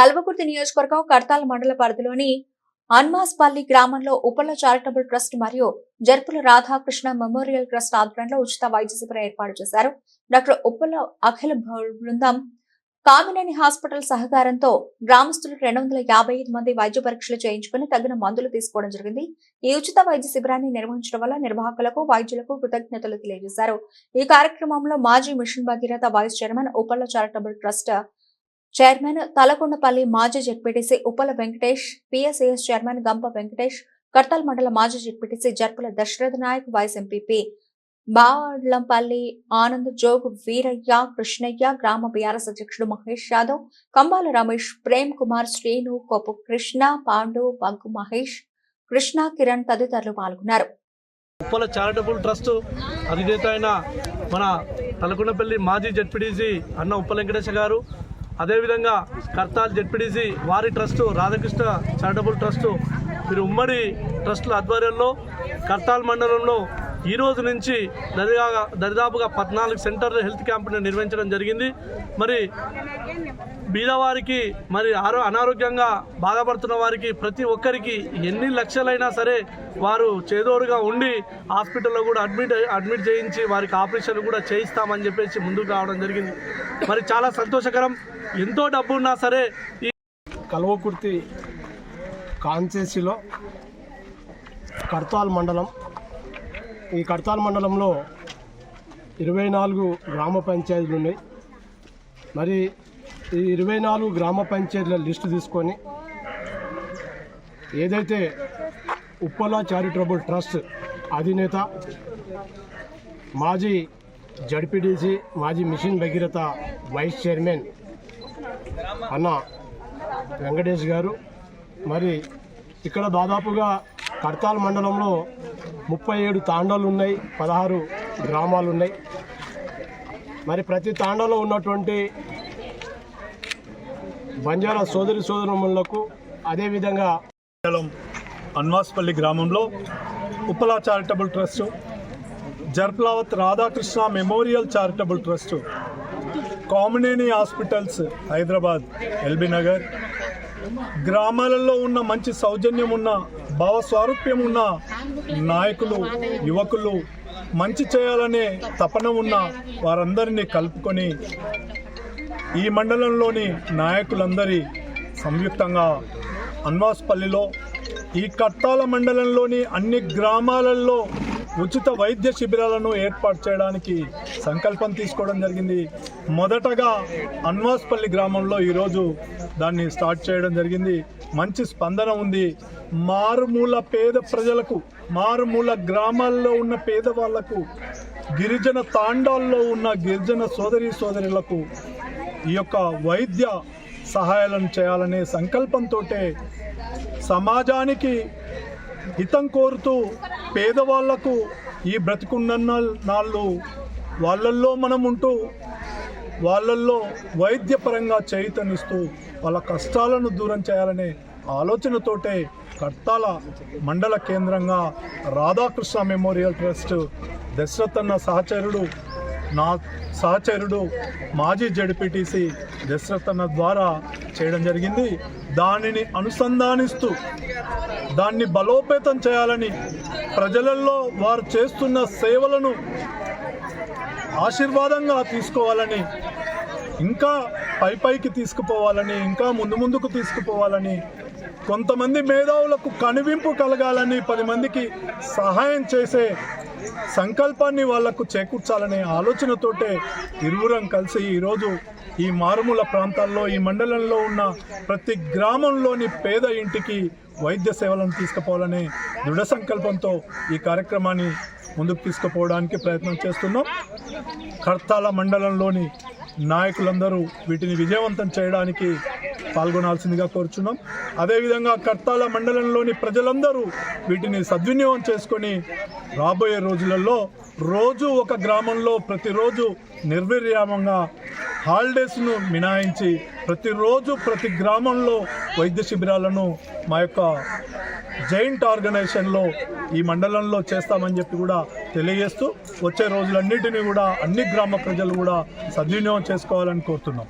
కల్వకుర్తి నియోజకవర్గం కర్తాల మండల పరిధిలోని అన్మాస్పల్లి గ్రామంలో ఉపల చారిటబుల్ ట్రస్ట్ మరియు జర్పుల రాధాకృష్ణ మెమోరియల్ ట్రస్ట్ ఆధ్వర్యంలో ఉచిత వైద్య శిబిరం ఏర్పాటు చేశారు. డాక్టర్ ఉప్పల అఖిల బృందం కామినేని హాస్పిటల్ సహకారంతో గ్రామస్తులు రెండు వందల యాభై ఐదు మంది వైద్య పరీక్షలు చేయించుకుని తగిన మందులు తీసుకోవడం జరిగింది. ఈ ఉచిత వైద్య శిబిరాన్ని నిర్వహించడం వల్ల నిర్వాహకులకు వైద్యులకు కృతజ్ఞతలు తెలియజేశారు. ఈ కార్యక్రమంలో మాజీ mission Bhagiratha vice chairman Uppala charitable trust chairman Talakondapalli మాజీ ZPTC Uppala Venkatesh PSAS chairman Gampa Venkatesh Kartal మండల మాజీ ZPTC Jarpula Dasharatha Nayak vice MPP Badlampalli Anand Jog Veeraiah Krishnaiah గ్రామ బీఆర్ఎస్ అధ్యక్షుడు మహేష్ యాదవ్ కంబాల రమేష్ ప్రేమ్ కుమార్ శ్రీను కొప్పు కృష్ణ పాండు బగ్గు మహేష్ కృష్ణ కిరణ్ తదితరులు పాల్గొన్నారు. ఉప్పల చారిటబుల్ ట్రస్ట్ అధినేత అయిన మన తలకొండపల్లి మాజీ జడ్పీటీసీ అన్న ఉప్పల వెంకటేశ గారు అదేవిధంగా కర్తాల్ జడ్పీటీసీ వారి ట్రస్టు రాధాకృష్ణ చారిటబుల్ ట్రస్టు మీరు ఉమ్మడి ట్రస్టుల ఆధ్వర్యంలో కర్తాల్ మండలంలో ఈ రోజు నుంచి దరిదాగా దరిదాపుగా పద్నాలుగు సెంటర్లు హెల్త్ క్యాంపును నిర్వహించడం జరిగింది. మరి బీదవారికి మరి ఆరో అనారోగ్యంగా బాధపడుతున్న వారికి ప్రతి ఒక్కరికి ఎన్ని లక్షలైనా సరే వారు చేదోడుగా ఉండి హాస్పిటల్లో కూడా అడ్మిట్ అడ్మిట్ చేయించి వారికి ఆపరేషన్ కూడా చేయిస్తామని చెప్పేసి ముందుకు రావడం జరిగింది. మరి చాలా సంతోషకరం. ఎంతో డబ్బు ఉన్నా సరే ఈ కల్వకుర్తి కాన్సెన్సీలో కర్తాల్ మండలం ఈ కడతాల్ మండలంలో ఇరవై నాలుగు గ్రామ పంచాయతీలు ఉన్నాయి. మరి ఈ ఇరవై నాలుగు గ్రామ పంచాయతీల లిస్టు తీసుకొని ఏదైతే ఉప్పల చారిటబుల్ ట్రస్ట్ అధినేత మాజీ జడ్పీడీసీ మాజీ మిషన్ భగీరథ వైస్ చైర్మన్ అన్న వెంకటేష్ గారు మరి ఇక్కడ దాదాపుగా కడతాల్ మండలంలో ముప్పై ఏడు తాండాలు ఉన్నాయి పదహారు గ్రామాలు ఉన్నాయి మరి ప్రతి తాండాలో ఉన్నటువంటి బంజారా సోదరి సోదరులకు అదేవిధంగా మండలం అన్వాస్పల్లి గ్రామంలో Uppala charitable trust Jarplavath Radhakrishna memorial charitable trust Kamineni hospitals Hyderabad LB Nagar గ్రామాలలో ఉన్న మంచి సౌజన్యం ఉన్న భావస్వారూప్యం ఉన్న నాయకులు యువకులు మంచి చేయాలనే తపన ఉన్న వారందరినీ కలుపుకొని ఈ మండలంలోని నాయకులందరి సంయుక్తంగా అన్వాస్పల్లిలో ఈ కట్టాల మండలంలోని అన్ని గ్రామాలలో ఉచిత వైద్య శిబిరాలను ఏర్పాటు చేయడానికి సంకల్పం తీసుకోవడం జరిగింది. మొదటగా అన్వాస్పల్లి గ్రామంలో ఈరోజు దాన్ని స్టార్ట్ చేయడం జరిగింది. మంచి స్పందన ఉంది. మారుమూల పేద ప్రజలకు మారుమూల గ్రామాల్లో ఉన్న పేదవాళ్ళకు గిరిజన తాండాల్లో ఉన్న గిరిజన సోదరి సోదరులకు ఈ యొక్క వైద్య సహాయాలను చేయాలనే సంకల్పంతో సమాజానికి హితం కోరుతూ పేదవాళ్ళకు ఈ బ్రతికున్న నాళ్ళు వాళ్ళల్లో మనం ఉంటూ వాళ్ళల్లో వైద్యపరంగా చైతన్యస్తూ వాళ్ళ కష్టాలను దూరం చేయాలనే ఆలోచనతోటే కర్తాల మండల కేంద్రంగా రాధాకృష్ణ మెమోరియల్ ట్రస్ట్ దశరథన్న సహచరుడు నా సహచరుడు మాజీ జడ్పీటీసీ దశరథన్న ద్వారా చేయడం జరిగింది. దానిని అనుసంధానిస్తూ దాన్ని బలోపేతం చేయాలని ప్రజలలో వారు చేస్తున్న సేవలను ఆశీర్వాదంగా తీసుకోవాలని ఇంకా పై పైకి తీసుకుపోవాలని ఇంకా ముందు ముందుకు తీసుకుపోవాలని కొంతమంది మేధావులకు కనువింపు కలగాలని పది మందికి సహాయం చేసే సంకల్పాన్ని వాళ్ళకు చేకూర్చాలనే ఆలోచనతోటే ఇరువురం కలిసి ఈరోజు ఈ మారుమూల ప్రాంతాల్లో ఈ మండలంలో ఉన్న ప్రతి గ్రామంలోని పేద ఇంటికి వైద్య సేవలను తీసుకుపోవాలనే దృఢ సంకల్పంతో ఈ కార్యక్రమాన్ని ముందుకు తీసుకుపోవడానికి ప్రయత్నం చేస్తున్నాం. కర్తాల మండలంలోని నాయకులందరూ వీటిని విజయవంతం చేయడానికి పాల్గొనాల్సిందిగా కోరుచున్నాం. అదేవిధంగా కర్తాల మండలంలోని ప్రజలందరూ వీటిని సద్వినియోగం చేసుకొని రాబోయే రోజులలో రోజు ఒక గ్రామంలో ప్రతిరోజు నిర్విరామంగా హాలిడేస్ను మినాయించి ప్రతిరోజు ప్రతి గ్రామంలో వైద్య శిబిరాలను మా యొక్క జైంట్ ఆర్గనైజేషన్లో ఈ మండలంలో చేస్తామని చెప్పి కూడా తెలియజేస్తూ వచ్చే రోజులన్నిటినీ కూడా అన్ని గ్రామ ప్రజలు కూడా సద్వినియోగం చేసుకోవాలని కోరుతున్నాం.